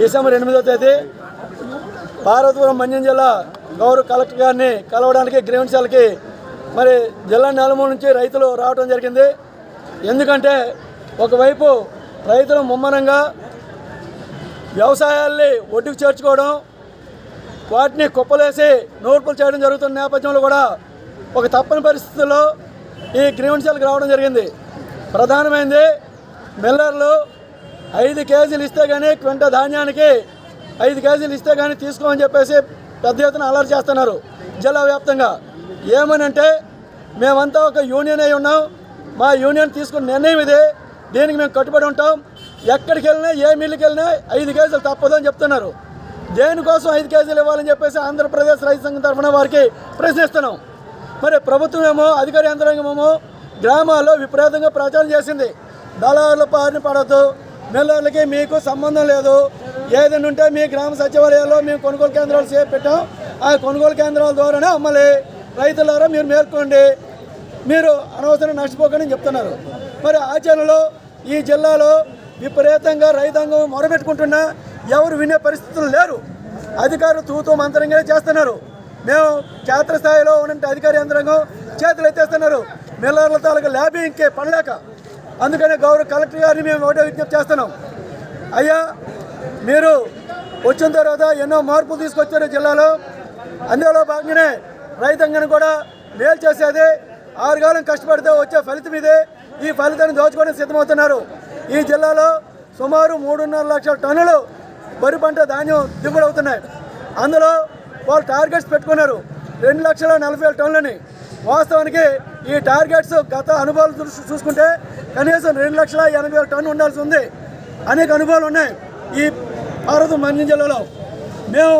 December ఎనిమిదో తేదీ పార్వతీపురం మన్యం జిల్లా గౌరవ కలెక్టర్ గారిని కలవడానికి గ్రీవెన్సాలకి మరి జిల్లా నెలమూల నుంచి రైతులు రావడం జరిగింది. ఎందుకంటే ఒకవైపు రైతులు ముమ్మరంగా వ్యవసాయాల్ని ఒడ్డుకు చేర్చుకోవడం వాటిని కుప్పలేసి నూర్పులు చేయడం జరుగుతున్న నేపథ్యంలో కూడా ఒక తప్పని పరిస్థితుల్లో ఈ గ్రీవెన్సీలకు రావడం జరిగింది. ప్రధానమైనది మిల్లర్లు ఐదు కేజీలు ఇస్తే కానీ క్వింట ధాన్యానికి ఐదు కేజీలు ఇస్తే కానీ తీసుకోమని చెప్పేసి పెద్ద ఎత్తున అలర్ట్ చేస్తున్నారు. జిల్లా వ్యాప్తంగా ఏమనంటే మేమంతా ఒక యూనియన్ అయి ఉన్నాం. మా యూనియన్ తీసుకున్న నిర్ణయం ఇది. దీనికి మేము కట్టుబడి ఉంటాం. ఎక్కడికి వెళ్ళినా ఏ మిల్లుకి వెళ్ళినా ఐదు కేజీలు తప్పదు అని చెప్తున్నారు. దేనికోసం ఐదు కేజీలు ఇవ్వాలని చెప్పేసి ఆంధ్రప్రదేశ్ రైతు సంఘం తరఫున వారికి ప్రశ్నిస్తున్నాం. మరి ప్రభుత్వం ఏమో అధికార యంత్రాంగమేమో గ్రామాల్లో విపరీతంగా ప్రచారం చేసింది. దళారుల పారిన పడద్దు. మిల్లర్లకి మీకు సంబంధం లేదు. ఏదైనా ఉంటే మీ గ్రామ సచివాలయాల్లో మేము కొనుగోలు కేంద్రాలు చేపెట్టాం ఆ కొనుగోలు కేంద్రాల ద్వారానే అమ్మాలి. రైతులారా మీరు మేర్కోండి మీరు అనవసరం నష్టపోకండి చెప్తున్నారు. మరి ఆచరణలో ఈ జిల్లాలో విపరీతంగా రైతాంగం మొరబెట్టుకుంటున్నా ఎవరు వినే పరిస్థితులు లేరు. అధికారులు తూతూ మంత్రంగానే చేస్తున్నారు. మేము క్షేత్రస్థాయిలో ఉన్న అధికార యంత్రాంగం చేతులు ఎత్తేస్తున్నారు. మిల్లర్ల తాలూకా ల్యాబీ ఇంకే పడలేక అందుకనే గౌరవ కలెక్టర్ గారిని మేము ఒకటే విజ్ఞప్తి చేస్తున్నాం. అయ్యా మీరు వచ్చిన తర్వాత ఎన్నో మార్పులు తీసుకొచ్చారు జిల్లాలో. అందులో భాగంగానే రైతాంగాన్ని కూడా మేలు చేసేది ఆరుగాలం కష్టపడితే వచ్చే ఫలితం ఇదే. ఈ ఫలితాన్ని దోచుకోవడానికి సిద్ధమవుతున్నారు. ఈ జిల్లాలో సుమారు మూడున్నర లక్షల టన్నులు వరి పంట ధాన్యం దిగుబడి అవుతున్నాయి అందులో వాళ్ళు టార్గెట్స్ పెట్టుకున్నారు. రెండు లక్షల నలభై వేల టన్నులని. వాస్తవానికి ఈ టార్గెట్స్ గత అనుభవాలు చూసుకుంటే కనీసం రెండు లక్షల ఎనభై వేల టన్ను ఉండాల్సి ఉంది. అనేక అనుభవాలు ఉన్నాయి. ఈ భారత మన్యం జిల్లాలో మేము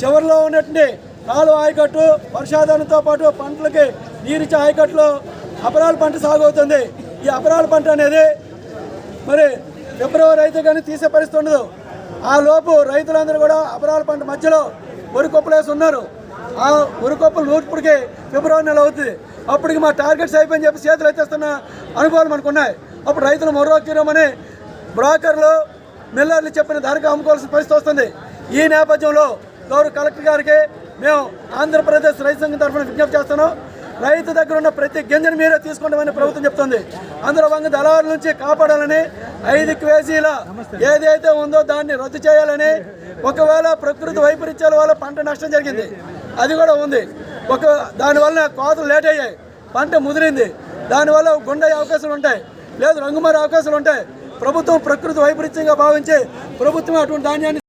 చివరిలో ఉన్నటువంటి కాలువ ఆయకట్టు వర్షాధారంతో పాటు పంటలకి నీరిచ్చే ఆయకట్టులో అపరాల పంట సాగు అవుతుంది ఈ అపరాల పంట అనేది మరి ఫిబ్రవరి అయితే కానీ తీసే పరిస్థితి ఉండదు. ఆ లోపు రైతులందరూ కూడా అపరాల పంట మధ్యలో ఉరికొప్పలు వేసి ఉన్నారు. ఆ ఉరికొప్పలు నూర్పుడికి ఫిబ్రవరి నెల అవుతుంది అప్పటికి మా టార్గెట్స్ అయిపోయి చెప్పి చేతులు ఎత్తేస్తున్న అనుభవాలు మనకు ఉన్నాయి అప్పుడు రైతులు మొర్రోక్కిరమని బ్రోకర్లు మిల్లర్లు చెప్పిన ధరకు అమ్ముకోవాల్సిన పరిస్థితి వస్తుంది. ఈ నేపథ్యంలో గౌరవ కలెక్టర్ గారికి మేము ఆంధ్రప్రదేశ్ రైతు సంఘం తరఫున విజ్ఞప్తి చేస్తున్నాం. రైతు దగ్గర ఉన్న ప్రతి గింజను మీరే తీసుకుంటామని ప్రభుత్వం చెప్తుంది. అందులో వంగ దళారుల నుంచి కాపాడాలని ఐదు కేజీల ఏదైతే ఉందో దాన్ని రద్దు చేయాలని ఒకవేళ ప్రకృతి వైపరీత్యాల వల్ల పంట నష్టం జరిగింది. అది కూడా ఉంది. ఒక దానివల్ల కోతలు లేట్ అయ్యాయి. పంట ముదిరింది. దానివల్ల గుండయ్యే అవకాశాలు ఉంటాయి. లేదు రంగుమారే అవకాశాలు ఉంటాయి. ప్రభుత్వం ప్రకృతి వైపరీత్యంగా భావించి ప్రభుత్వం అటువంటి ధాన్యాన్ని